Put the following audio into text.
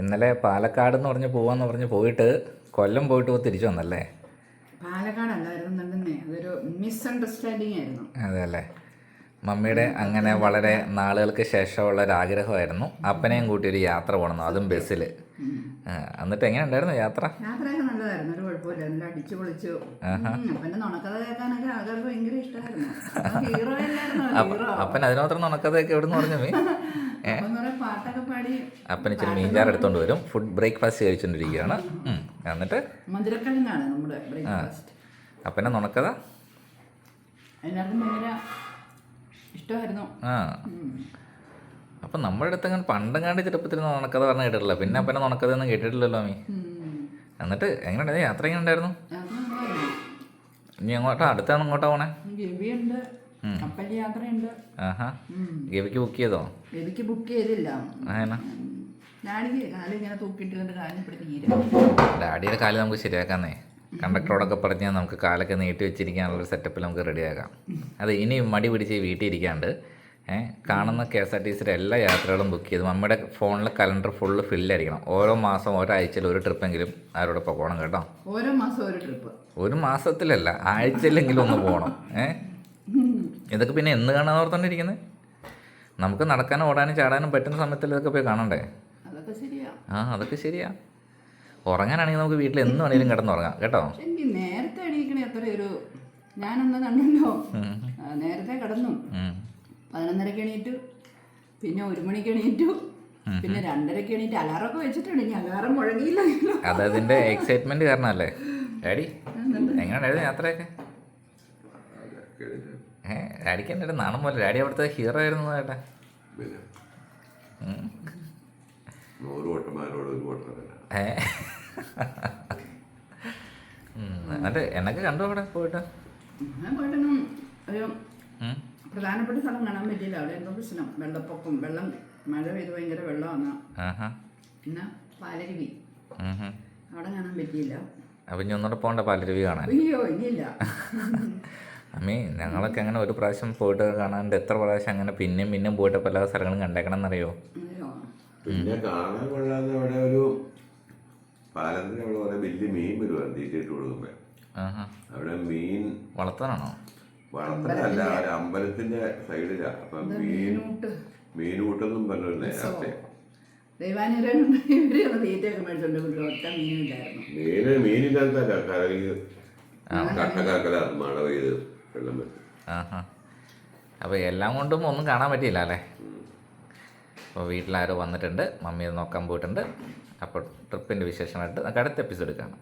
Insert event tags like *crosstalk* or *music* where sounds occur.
ഇന്നലെ പാലക്കാട് എന്ന് പറഞ്ഞ് പോവാന്ന് പറഞ്ഞ് പോയിട്ട് കൊല്ലം പോയിട്ട് തിരിച്ചു വന്നല്ലേ? പാലക്കാടല്ലായിരുന്നുണ്ടെന്നേ അതൊരു മിസ്അണ്ടർസ്റ്റാൻഡിങ് ആയിരുന്നു. അതെ അല്ലേ മമ്മിയുടെ അങ്ങനെ വളരെ നാളുകൾക്ക് ശേഷമുള്ള ഒരു ആഗ്രഹമായിരുന്നു. അപ്പനെയും കൂട്ടി ഒരു യാത്ര പോകണം അതും ബസ്സിൽ. എന്നിട്ട് എങ്ങനെ ഉണ്ടായിരുന്നു യാത്ര? യാത്രയൊക്കെ നല്ലതായിരുന്നു. ഒരു കുഴപ്പമില്ല. എല്ലാം അടിച്ചു പൊളിച്ചു. പിന്നെ നുണക്കഥ കേൾക്കാനൊക്കെ ആൾക്കാർക്ക് ഭയങ്കര ഇഷ്ടമായിരുന്നു. അപ്പൻ അതിനുമാത്രം നുണക്കഥയൊക്കെ എവിടെ നിന്ന് പറഞ്ഞു *laughs* അപ്പൻ ഇച്ചിരി മീൻചാറ് എടുത്തോണ്ട് വരും. ഫുഡ് ബ്രേക്ക്ഫാസ്റ്റ് കഴിച്ചോണ്ടിരിക്കുകയാണ്. എന്നിട്ട്? ബ്രേക്ക്ഫാസ്റ്റ് അപ്പനെ നുണക്കഥ ആ. അപ്പം നമ്മുടെ അടുത്ത് അങ്ങനെ പണ്ടങ്ങാണ്ട് ചെറുപ്പത്തിൽ നുണക്കഥ പറഞ്ഞ കേട്ടിട്ടില്ല. പിന്നെ അപ്പനെ നുണക്കഥ ഒന്നും കേട്ടിട്ടില്ലല്ലോ മീ. എന്നിട്ട് എങ്ങനെയുണ്ടായിരുന്നു? യാത്ര എങ്ങനെ ഉണ്ടായിരുന്നു നീ. ഇനി അങ്ങോട്ടാ അടുത്താണ് അങ്ങോട്ടാ പോണേ? കപ്പൽ യാത്രയുണ്ട്. ഗവിക്ക് ബുക്ക് ചെയ്തോ? ഗവിക്ക് ബുക്ക് ചെയ്തില്ല. ഡാഡിയുടെ കാൽ നമുക്ക് ശരിയാക്കാന്നേ. കണ്ടക്ടറോടൊക്കെ പറഞ്ഞാൽ നമുക്ക് കാലൊക്കെ നീട്ടി വെച്ചിരിക്കാനുള്ള സെറ്റപ്പിൽ നമുക്ക് റെഡിയാക്കാം അത് ഇനി മടി പിടിച്ച് വീട്ടിൽ ഇരിക്കാണ്ട് ഏഹ് കാണുന്ന കെ എസ് ആർ ടി സിയുടെ എല്ലാ യാത്രകളും ബുക്ക് ചെയ്ത് മമ്മിയുടെ ഫോണിലെ കലണ്ടർ ഫുള്ള് ഫില്ലായിരിക്കണം ഓരോ മാസം ഓരോ ആഴ്ചയിൽ ഒരു ട്രിപ്പെങ്കിലും ആരോടെ പോകണം കേട്ടോ. ഓരോ മാസം ഒരു ട്രിപ്പ് ഒരു മാസത്തിലല്ല ആഴ്ചയിലെങ്കിലും ഒന്ന് പോകണം ഏഹ് ഇതൊക്കെ പിന്നെ എന്ന് കാണാൻ ഓർത്തോണ്ടിരിക്കുന്നത് നമുക്ക് നടക്കാനും ഓടാനും ചാടാനും പറ്റുന്ന സമയത്തിൽ ഇതൊക്കെ പോയി കാണണ്ടേ? ആ അതൊക്കെ ശരിയാ. ഉറങ്ങാനാണെങ്കിൽ നമുക്ക് വീട്ടിൽ എന്ന് വേണേലും കിടന്നുറങ്ങാം കേട്ടോ? നേരത്തെ എണീക്കണേ അത്ര ഒരു ഞാനന്ന് കണ്ടല്ലോ. നേരത്തെ കിടന്നു. പതിനൊന്നരക്ക് എണീറ്റു. പിന്നെ ഒരു മണിക്ക് എണീറ്റു. പിന്നെ രണ്ടരക്ക് എണീറ്റ് അലാറൊക്കെ വെച്ചിട്ടുണ്ട്. ഇനി അലാറം മുഴങ്ങിയില്ല. അത് അതിന്റെ എക്സൈറ്റ്മെന്റ് കാരണമല്ലേ? ഡാഡി എങ്ങനെയായിരുന്നു യാത്രയൊക്കെ? ഏ ഡാഡിക്ക് ഒരു നാണം പോലെ. ഡാഡി അവിടുത്തെ ഹീറോ ആയിരുന്നു ചേട്ടാ പിന്നെ? നൂറ് വട്ടന്മാരോട് ഒരു വട്ടമല്ല ഏ. ഉം, എന്നിട്ട് എന്നൊക്കെ കണ്ടു അവിടെ പോയിട്ട്? ഞാൻ പോയിട്ടൊന്നും ഒരു ഉം. പ്രധാനപ്പെട്ട സ്ഥലം കാണാൻ പറ്റിയില്ല. അവിടെ എന്തോ പ്രശ്നം. വെള്ളപ്പൊക്കം വെള്ളം മഴ പെയ്ത് ഭയങ്കര വെള്ളമാണ്. ആഹാ. പിന്നെ പാലരുവി. ഉം. ഹും. അവിടെ കാണാൻ പറ്റിയില്ല. അപ്പൊ ഇനി ഒന്നുകൂടെ പോകണ്ട പാലരുവി കാണാൻ. അയ്യോ ഇനിയില്ല. *laughs* അമ്മേ ഞങ്ങളൊക്കെ അങ്ങനെ ഒരു പ്രാവശ്യം പോയിട്ട് കാണാണ്ട് എത്ര പ്രാവശ്യം അങ്ങനെ പിന്നെയും പിന്നെയും പോയിട്ട് പല സ്ഥലങ്ങളും കണ്ടേക്കണം എന്നറിയോ പിന്നെ കാണാൻ കൊള്ളാതെ അവിടെ ഒരു പാലത്തിന് അവിടെ കുറെ വലിയ മീൻ വരുവാണ് തീറ്റിട്ട് കൊടുക്കുമ്പോ. അവിടെ മീൻ വളർത്താനാണോ വളർത്താനല്ല ഒരു അമ്പലത്തിന്റെ സൈഡിലാ. അപ്പൊ മീൻ മീനൂട്ട്. മീനൂട്ടെന്നും പറഞ്ഞു നേരത്തെ ദൈവാനുഗ്രഹം തീറ്റയൊക്കെ മേടിച്ചോണ്ട് മീന് മീനില്ലാത്ത കരയിൽ കട്ടക്കാക്കല മഴ പെയ്ത് വെള്ളം വരുന്നത് അപ്പോൾ എല്ലാം കൊണ്ടും ഒന്നും കാണാൻ പറ്റിയില്ല അല്ലേ? അപ്പോൾ വീട്ടിലാരോ വന്നിട്ടുണ്ട് മമ്മി നോക്കാൻ പോയിട്ടുണ്ട്. അപ്പോൾ ട്രിപ്പിന്റെ വിശേഷമായിട്ട് നമുക്ക് അടുത്ത എപ്പിസോഡ് കാണാം.